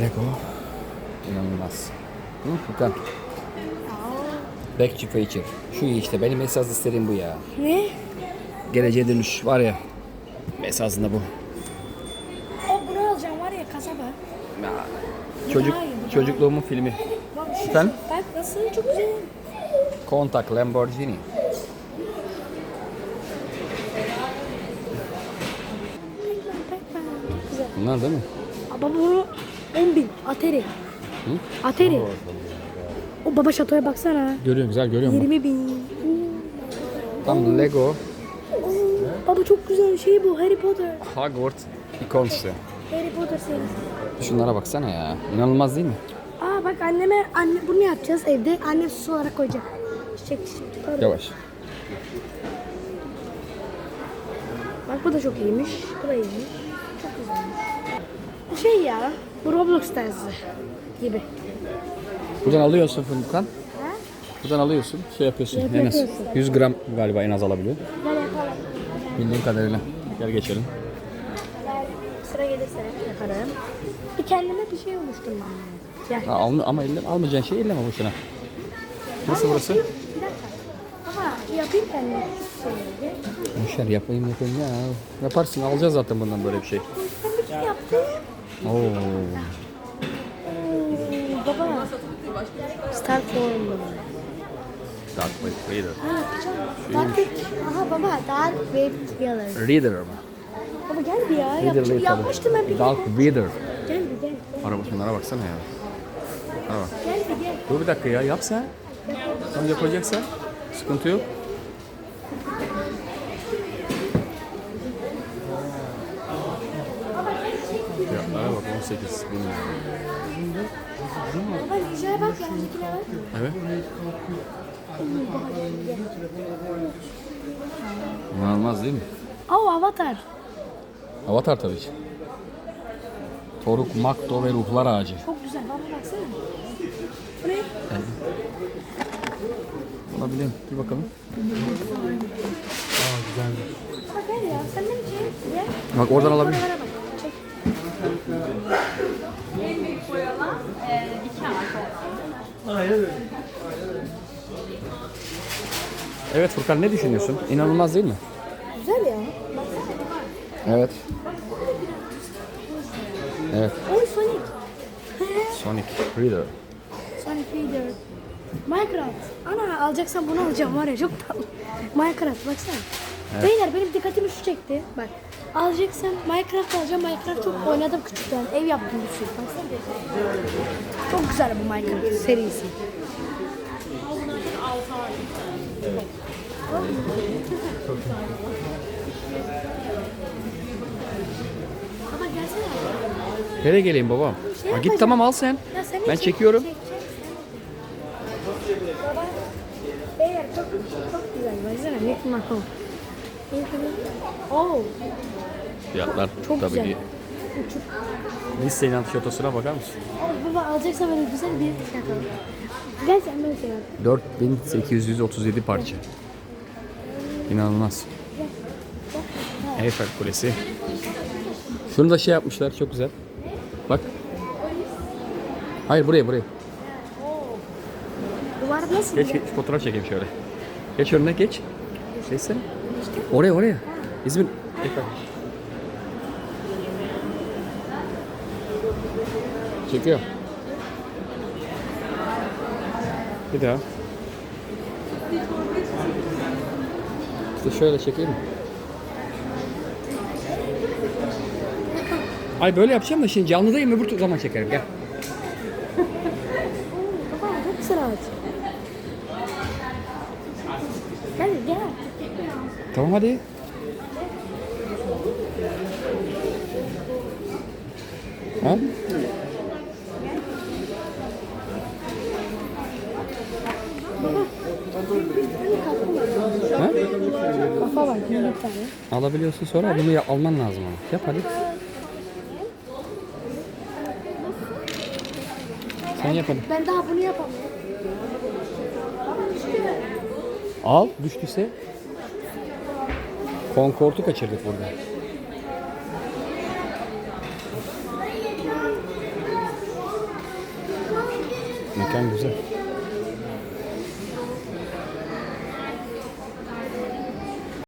Lego. İnanılmaz. Hı, Furkan. Back to Future. Şu iyi işte benim esas istediğim bu ya. Ne? Geleceğe dönüş var ya. Esasında bu. O bunu alacağım var ya kasaba. Çocuk Daha iyi, bu daha çocukluğumun filmi. Bak şu Efendim? Bak nasıl çok güzel. Kontak Lamborghini. Çok güzel. Bunlar değil mi? Baba bunu 10 bin. Atari. Atari. O baba şatoya baksana. Görüyorum güzel görüyor musun? 20 bin. Tam Lego Baba çok güzel şey bu. Harry Potter. Hogwarts ikonsu. Harry Potter serisi. Şunlara baksana ya. İnanılmaz değil mi? Aa bak anneme anne bunu yapacağız evde. Annem süs olarak koyacak. Çiçek çiçek. Yavaş. Bak bu da çok iyiymiş. Bu da iyiymiş. Çok güzelmiş. Bu şey ya. Bu Roblox tarzı gibi. Buradan alıyorsun Furkan. Buradan alıyorsun. Şey yapıyorsun. Yap- En az yapıyorsun. 100 gram galiba en az alabiliyor. Gel yapalım. Bildiğim kadarıyla. Gel geçelim. Gel. Sıra gelirse yaparım. Bir kendime bir şey oluşturmam lazım. Gel. Ha, alma, ama elle, almayacağın şey elleme boşuna. Nasıl burası? Bir dakika. Ama yapayım kendime. Boşver yapayım yapayım ya. Yaparsın alacağız zaten bundan böyle bir şey. Ben bir şey yaptım. Oo. Oo, baba. Start form. Dark Vader. Ha, Dark Aha baba Dark Wave Together. Reader mı? Baba gel bir ya. Reader Vader. yapmıştım ben bir Dark kere. Vader. Gel bir gel. Araba şunlara baksana ya. Ha bak. Gel bir gel. Dur bir dakika ya yap sen. Tam yapacaksan sıkıntı yok. Fiyatlara bak 18 bin lira. Baba Ninja'ya bak yanındakine bak. Evet. İnanılmaz değil mi? Oh Avatar. Avatar tabii ki. Toruk, Makto ve Ruhlar Ağacı. Çok güzel baba baksana. Bu ne? Olabilir. Bir bakalım. Aa güzelmiş. Bak gel ya. Sen de bir şey gel. Bak oradan Gel, Evet Furkan ne düşünüyorsun? İnanılmaz değil mi? Güzel ya. Evet. Evet. Oy Sonic. Sonic Reader. Sonic Reader. Minecraft. Ana alacaksan bunu alacağım var ya çok tatlı. Minecraft baksana. Beyler benim dikkatimi şu çekti. Bak alacaksam Minecraft alacağım. Minecraft çok oynadım küçükten. Ev yaptım bir sürü. Çok güzel bu Minecraft serisi. Gelsene. Nereye geleyim babam? Şey Ha, git tamam al sen. Ya sen Ben çek- çekiyorum. çek- çek sen. Baba, beyler çok çok güzel. Baksana Nick Mahon. Oo, Fiyatlar çok tabii güzel. ki. Uçuk. Listenin fiyatosuna bakar mısın? Baba alacaksa böyle güzel bir şey yapalım. Gel sen böyle şey yap. 4837 parça. İnanılmaz. Eiffel Kulesi. Şunu da şey yapmışlar çok güzel. Bak. Hayır buraya buraya. Duvar nasıl? Geç, geç fotoğraf çekeyim şöyle. Geç önüne geç. Geçsene. Oraya oraya. İzmir. Çekiyor. Bir daha. İşte şöyle çekeyim mi? Ay böyle yapacağım da şimdi canlıdayım öbür zaman çekerim gel. Baba çok güzel ağaç. Gel gel. Tamam hadi. Ha? Ha? Kafa var. Alabiliyorsun sonra bunu ya- alman lazım ama. Yap hadi. Sen yap hadi. Ben daha bunu yapamıyorum. Al düştüyse. Concord'u kaçırdık burada. Mekan güzel.